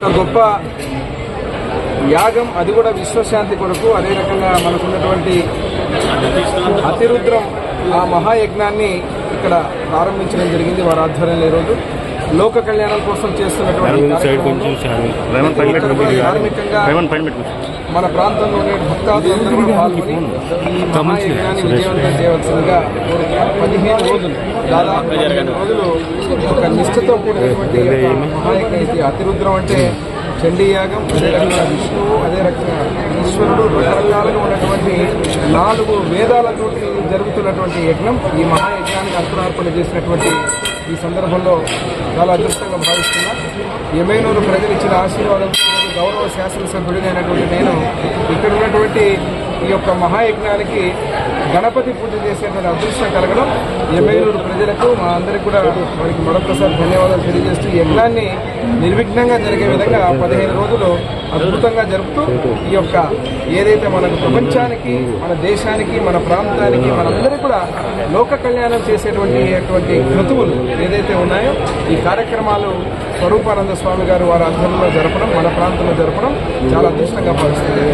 ఒక గొప్ప యాగం అది కూడా విశ్వశాంతి కొరకు అదే రకంగా మనకున్నటువంటి అతిరుద్రం ఆ మహాయజ్ఞాన్ని ఇక్కడ ప్రారంభించడం జరిగింది వారి ఆధ్వర్యంలో ఈరోజు లోక కళ్యాణం కోసం చేస్తున్నటువంటి మన ప్రాంతంలో ఉండే భక్తాదులందరూ కూడా పాల్గొని ఈ మహాయజ్ఞాన్ని విజయవంతం చేయవలసిందిగా కోరుతున్నాను. పదిహేను రోజులు. దాదాపు పదిహేను రోజులు ఒక నిష్ఠతో కూడినటువంటి మహాయజ్ఞం అతిరుద్రం అంటే చండీ యాగం అదే రకంగా విష్ణువు అదే రకంగా ఈశ్వరుడు రకరకాలుగా ఉన్నటువంటి నాలుగు వేదాలతోటి జరుగుతున్నటువంటి యజ్ఞం ఈ మహాయజ్ఞానికి అంకురార్పణ చేసినటువంటి ఈ సందర్భంలో చాలా అదృష్టంగా భావిస్తున్నా. ఎమైనూరు ప్రజలు ఇచ్చిన ఆశీర్వాదం గౌరవ శాసనసభ్యుడినైనటువంటి నేను ఇక్కడ ఉన్నటువంటి ఈ యొక్క మహాయజ్ఞానికి గణపతి పూజ చేసేటువంటి అదృష్టం కలగడం ఎమ్మెల్యూరు ప్రజలకు మా అందరికీ కూడా వారికి మరొకసారి ధన్యవాదాలు తెలియజేస్తూ ఈ యజ్ఞాన్ని నిర్విఘ్నంగా జరిగే విధంగా పదిహేను రోజులు అద్భుతంగా జరుపుతూ ఈ యొక్క ఏదైతే మనకు ప్రపంచానికి మన దేశానికి మన ప్రాంతానికి మనందరికీ కూడా లోక కళ్యాణం చేసేటువంటి అటువంటి క్రతువులు ఏదైతే ఉన్నాయో ఈ కార్యక్రమాలు స్వరూపానంద స్వామి గారు వారి ఆధ్వర్యంలో జరపడం మన ప్రాంతంలో జరపడం చాలా అదృష్టంగా భావిస్తుంది